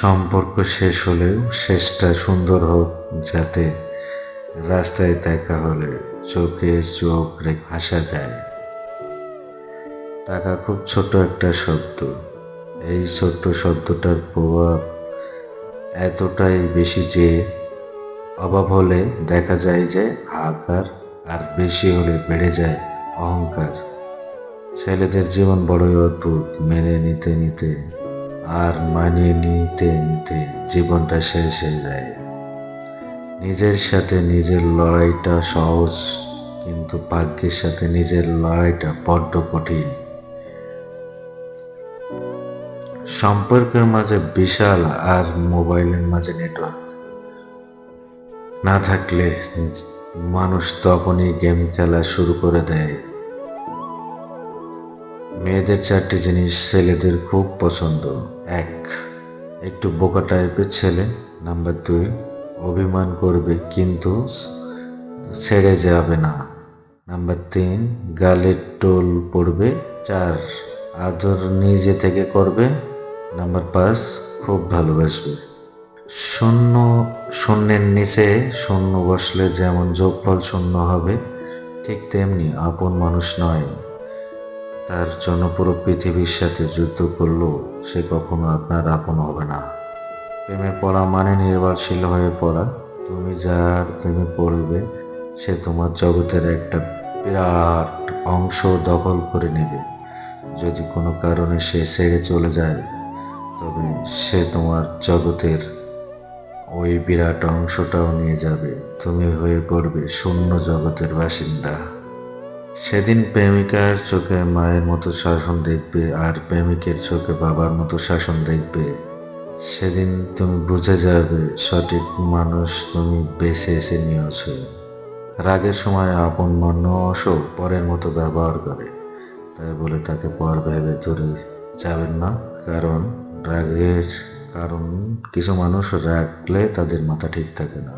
সম্পর্ক শেষ হলেও শেষটা সুন্দর হোক যাতে রাস্তায় দেখা হলে চোখে চোখ রেখে হাসা যায়। টাকা খুব ছোট একটা শব্দ। এই ছোট্ট শব্দটার প্রভাব এতটাই বেশি যে অভাব হলে দেখা যায় যে আকার আর বেশি হলে বেড়ে যায় অহংকার। ছেলেদের জীবন বড়ই অদ্ভুত, মেনে নিতে নিতে আর মানিয়ে নিতে নিতে জীবনটা শেষ হয়ে যায়। নিজের সাথে নিজের লড়াইটা সহজ, কিন্তু ভাগ্যের সাথে নিজের লড়াইটা বড্ড কঠিন। সম্পর্কের মাঝে বিশাল আর মোবাইলের মাঝে নেটওয়ার্ক। না থাকলে মানুষ তখনই গেম খেলা শুরু করে দেয়। মেয়েদের চারটি জিনিস ছেলেদের খুব পছন্দ। এক, একটু বোকা টাইপের ছেলে নাম্বার দুই, অভিমান করবে কিন্তু ছেড়ে যাবে না। নাম্বার তিন, গালের টোল পড়বে, চার, আদর নিজে থেকে করবে। নাম্বার পাঁচ, খুব ভালোবাসবে। শূন্য, শূন্যের নিচে শূন্য বসলে যেমন যোগফল শূন্য হবে, ঠিক তেমনি আপন মানুষ নয়। তার জন্য পুরো পৃথিবীর সাথে যুদ্ধ করলেও সে কখনো আপনার আপন হবে না। প্রেমে পড়া মানে নির্ভরশীল হয়ে পড়া। তুমি যার প্রেমে পড়বে, সে তোমার জগতের একটা বিরাট অংশ দখল করে নেবে। যদি কোনো কারণে সে সেরে চলে যায়, তবে সে তোমার জগতের ওই বিরাট অংশটাও নিয়ে যাবে। তুমি হয়ে পড়বে শূন্য জগতের বাসিন্দা। সেদিন প্রেমিকার চোখে মায়ের মতো শাসন দেখবে আর প্রেমিকের চোখে বাবার মতো শাসন দেখবে। সেদিন তুমি বুঝে যাবে, সঠিক মানুষ তুমি বেছে এসে নিয়েছ। রাগের সময় আপন মানুষও পরের মতো ব্যবহার করে। তাই বলে তাকে পর ভেবে ধরে যাবেন না, কারণ রাগের কারণ, কিছু মানুষ রাখলে তাদের মাথা ঠিক থাকে না।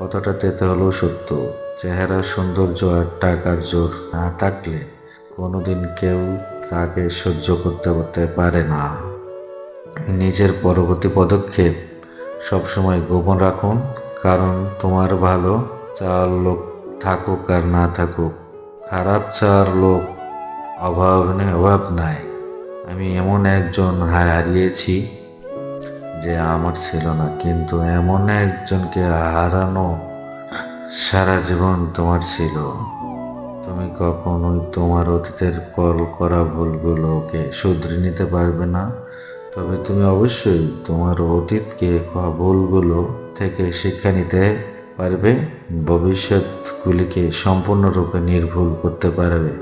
কথাটা তেতে হলেও সত্য। চেহারার সৌন্দর্য আর টাকার জোর না থাকলে কোনোদিন কেউ তাকে সহ্য করতে করতে পারে না। নিজের পরবর্তী পদক্ষেপ সবসময় গোপন রাখুন, কারণ তোমার ভালো চার লোক থাকুক আর না থাকুক। খারাপ চার লোক অভাব নেই, অভাব নাই। আমি এমন একজন হারিয়েছি যে আমার ছিল না, কিন্তু এমন একজনকে হারানো সারা জীবন তোমার ছিল। তুমি কখনোই তোমার অতীতের কল করা ভুলগুলোকে শুধরে নিতে পারবে না। তবে তুমি অবশ্যই তোমার অতীতকে ভুলগুলো থেকে শিক্ষা নিতে পারবে। ভবিষ্যৎগুলিকে সম্পূর্ণরূপে নির্ভুল করতে পারবে।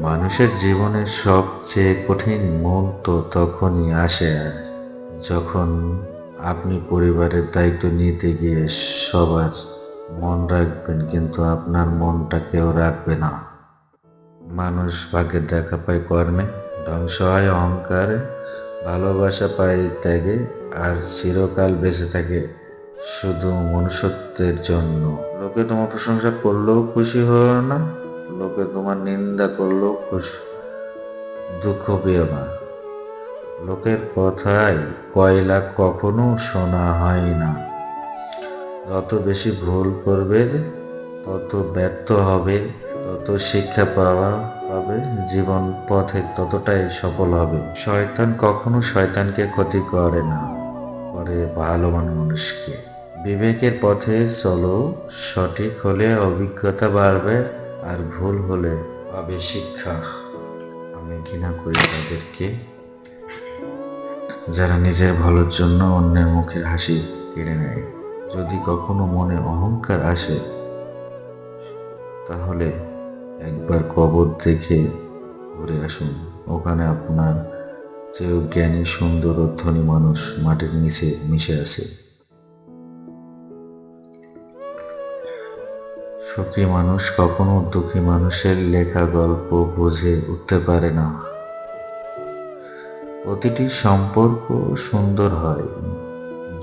মানুষের জীবনের সবচেয়ে কঠিন মুহূর্ত তখনই আসে যখন আপনি পরিবারের দায়িত্ব নিতে গিয়ে সবার মন রাখবেন, কিন্তু আপনার মনটা কেউ রাখবে না। মানুষ ভাগ্যের দেখা পায় কর্মে, ধ্বংস হয় অহংকারে, ভালোবাসা পায় ত্যাগে, আর চিরকাল বেঁচে থাকে শুধু মনুষ্যত্বের জন্য। লোকে তোমার প্রশংসা করলেও খুশি হও না, লোকে তোমার নিন্দা করলেও খুশি, দুঃখ পেও না। লোকের কথায় কয়লা কখনো শোনা হয় না। যত বেশি ভুল করবে তত ব্যর্থ হবে তত শিক্ষা পাওয়া পাবে জীবন পথে ততটাই সফল হবে শয়তান কখনো শয়তানকে ক্ষতি করে না, করে ভালো মানুষকে। বিবেকের পথে চলো, সঠিক হলে অভিজ্ঞতা বাড়বে আর ভুল হলে পাবে শিক্ষা। আমি ঘৃণা করি তাদেরকে, যারা নিজের ভালোর জন্য অন্যের মুখে হাসি কেড়ে নেয়। যদি কখনো মনে অহংকার আসে, তাহলে একবার কবর দেখে ঘুরে আসুন। ওখানে আপনার চেয়েও জ্ঞানী, সুন্দর ধনী মানুষ মাটির নিচে মিশে আছে। সুখী মানুষ কখনো দুঃখী মানুষের লেখা গল্প বুঝে উঠতে পারে না। প্রতিটি সম্পর্ক সুন্দর হয়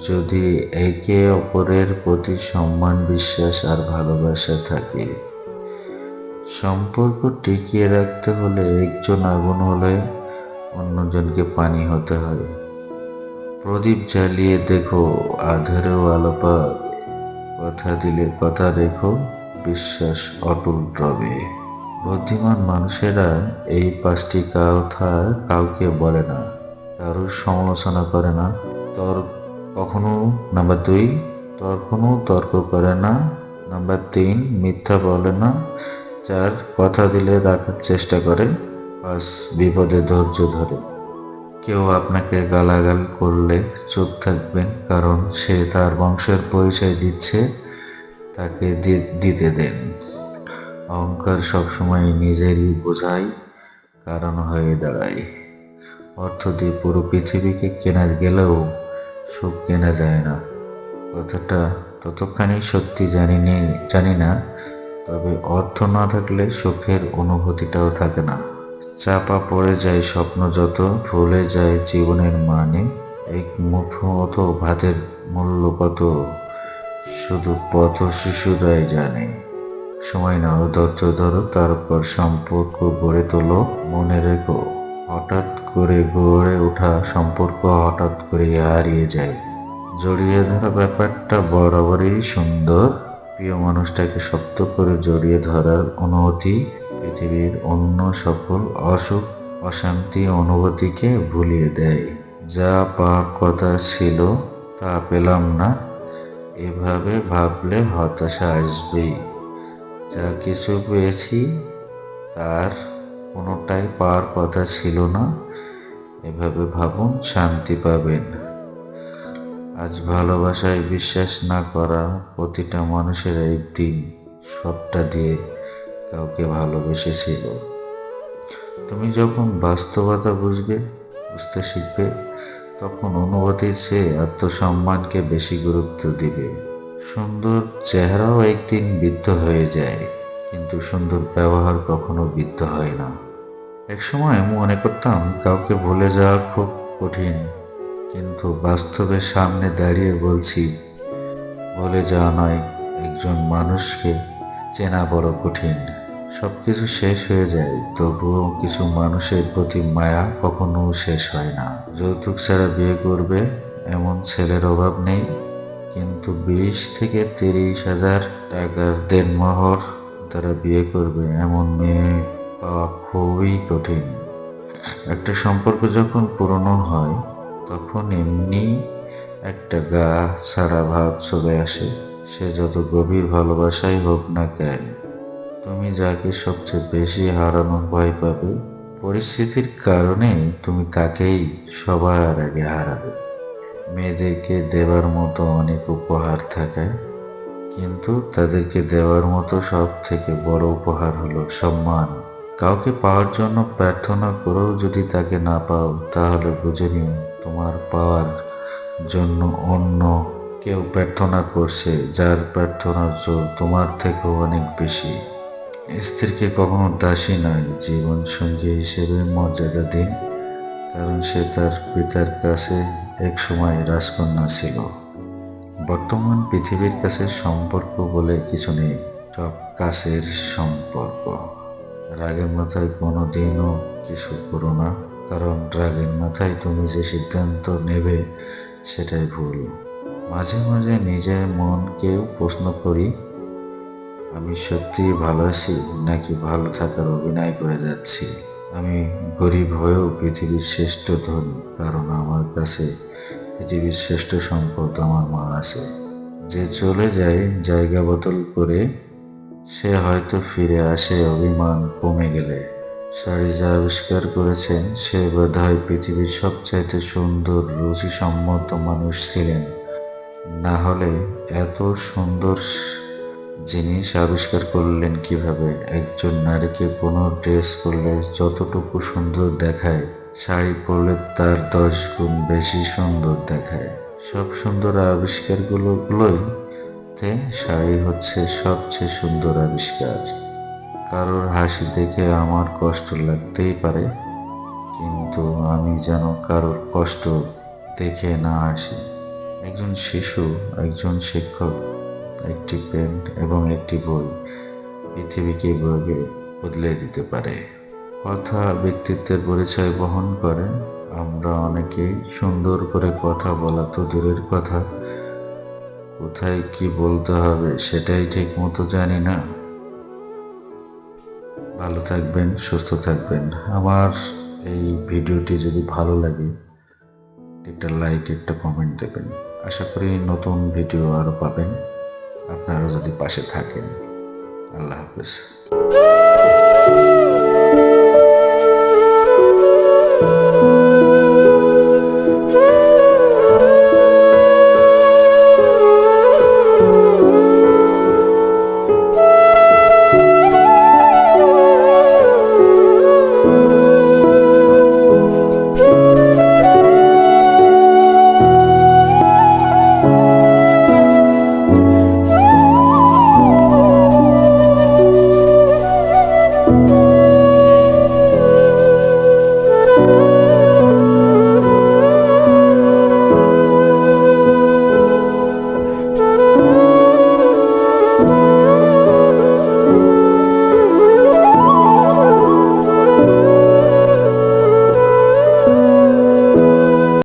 যদি একে অপরের প্রতি সম্মান, বিশ্বাস আর ভালোবাসা থাকে, সম্পর্ক টিকিয়ে রাখতে হলে একজন আগুন হলে অন্যজনকে পানি হতে হয়। প্রদীপ জ্বালিয়ে দেখো, আধারেও আলো পাবে কথা দিলে কথা রেখো, বিশ্বাস অটুট রবে। বুদ্ধিমান মানুষেরা এই পাঁচটি কথা কাউকে বলে না, কারোর সমালোচনা করে না তর কখনো? নাম্বার দুই তর কোনো তর্ক করে না। নাম্বার তিন, মিথ্যা বলে না। চার, কথা দিলে রাখার চেষ্টা করে। পাঁচ, বিপদে ধৈর্য ধরে। কেউ আপনাকে গালাগাল করলে চুপ থাকবেন, কারণ সে তার বংশের পরিচয় দিচ্ছে, তাকে দিতে দেন। অহংকার সবসময় নিজেরই বোঝাই কারণ হয়ে দাঁড়ায়। অর্থ দিয়ে পুরো পৃথিবীকে কেনার গেলেও সুখ কেনা যায় না। কথাটা ততখানি সত্যি জানি জানি না, তবে অর্থ না থাকলে সুখের অনুভূতিটাও থাকে না। চাপা পড়ে যায় স্বপ্ন যত, ভুলে যায় জীবনের মানে। এক মুঠো ভাতের মূল্য কত, শুধু পথ শিশুরাই জানে। সময় নাও, ধৈর্য ধরো, তারপর সম্পর্ক গড়ে তোলো, মনে রেখো। হঠাৎ করে গড়ে ওঠা সম্পর্ক হঠাৎ করে হারিয়ে যায়। জড়িয়ে ধরা ব্যাপারটা বরাবরই সুন্দর। প্রিয় মানুষটাকে শক্ত করে জড়িয়ে ধরার অনুভূতি পৃথিবীর অন্য সকল অসুখ, অশান্তি, অনুভূতিকে ভুলিয়ে দেয়। যা পাওয়ার কথা ছিল, তা পেলাম না। এভাবে ভাবলে হতাশা আসবেই। যা কিছু পেয়েছি, তার কোনোটাই পাওয়ার কথা ছিল না। এভাবে ভাবুন, শান্তি পাবেন। আজ ভালোবাসায় বিশ্বাস না করা প্রতিটা মানুষের একদিন সবটা দিয়ে কাউকে ভালোবেসেছিল। তুমি যখন বাস্তবতা বুঝবে, বুঝতে শিখবে, তখন অনুভূতির চেয়ে আত্মসম্মানকে বেশি গুরুত্ব দিবে। সুন্দর চেহারাও একদিন বৃদ্ধ হয়ে যায়, কিন্তু সুন্দর ব্যবহার কখনো বৃদ্ধ হয় না। একসময় মনে করতাম কাউকে ভুলে যাওয়া খুব কঠিন, কিন্তু বাস্তবের সামনে দাঁড়িয়ে বলছি, ভুলে যাওয়া নয়, একজন মানুষকে চেনা বড় কঠিন। সব কিছু শেষ হয়ে যায়, তবুও কিছু মানুষের প্রতি মায়া কখনো শেষ হয় না। যৌতুক ছাড়া বিয়ে করবে এমন ছেলের অভাব নেই, কিন্তু বিশ থেকে তিরিশ হাজার টাকার দেনমোহর তারা বিয়ে করবে এমন মেয়ে পাওয়া খুবই কঠিন। একটা সম্পর্ক যখন পুরনো হয়, তখন এমনি একটা গা সারা ভাব চলে আসে, সে যত গভীর ভালোবাসাই হোক না কেন। তুমি যাকে সবচেয়ে বেশি হারানোর ভয় পাবে, পরিস্থিতির কারণে তুমি তাকেই সবার আগে হারাবে। মেয়েদেরকে দেওয়ার মতো অনেক উপহার থাকে, কিন্তু তাদেরকে দেওয়ার মতো সব থেকে বড় উপহার হলো সম্মান। কাউকে পাওয়ার জন্য প্রার্থনা করেও যদি তাকে না পাও, তাহলে বুঝে নিও তোমার পাওয়ার জন্য অন্য কেউ প্রার্থনা করছে, যার প্রার্থনার জোর তোমার থেকেও অনেক বেশি। স্ত্রীকে কখনো দাসী নয় জীবন সঙ্গী হিসেবে মর্যাদা দিন, কারণ সে তার পিতার কাছে এক সময় রাজকন্যা ছিল। বর্তমান পৃথিবীর কাছে সম্পর্ক বলে কিছু নেই, সব কাছের সম্পর্ক। রাগের মাথায় কোনো দিনও কিছু করো না, কারণ রাগের মাথায় তুমি যে সিদ্ধান্ত নেবে সেটাই ভুল। মাঝে মাঝে নিজের মনকেও প্রশ্ন করি, আমি সত্যি ভালো আছি নাকি ভালো থাকার অভিনয় করে যাচ্ছি? আমি গরিব হয়েও পৃথিবীর শ্রেষ্ঠ ধন, কারণ আমার কাছে পৃথিবীর শ্রেষ্ঠ সম্পদ আমার মা আছে। যে চলে যায় জায়গা বদল করে সে হয়তো ফিরে আসে অভিমান কমে গেলে। যা আবিষ্কার করেছেন, সে বোধহয় পৃথিবীর সবচাইতে সুন্দর, রুচিসম্মত মানুষ ছিলেন। না হলে এত সুন্দর জিনিস আবিষ্কার করলেন কীভাবে? একজন নারীকে কোনো ড্রেস পরলে যতটুকু সুন্দর দেখায়, শাড়ি পরলে তার দশ গুণ বেশি সুন্দর দেখায়। সব সুন্দর আবিষ্কারগুলো গুলোই শাড়ি হচ্ছে সবচেয়ে সুন্দর আবিষ্কার। কারোর হাসি দেখে আমার কষ্ট লাগতেই পারে, কিন্তু আমি যেন কারোর কষ্ট দেখে না আসি। একজন শিশু, একজন শিক্ষক, একটি পেন এবং একটি বই পৃথিবীকে বইকে বদলে দিতে পারে। কথা ব্যক্তিত্বের পরিচয় বহন করে, আমরা অনেকেই সুন্দর করে কথা বলা তো দূরের কথা কোথায় কি বলতে হবে সেটাই ঠিক মতো জানি না। ভালো থাকবেন, সুস্থ থাকবেন। আমার এই ভিডিওটি যদি ভালো লাগে, একটা লাইক একটা কমেন্ট দেবেন। আশা করি নতুন ভিডিও আরও পাবেন। আপনারা যদি পাশে থাকেন, আল্লাহ হাফেজ।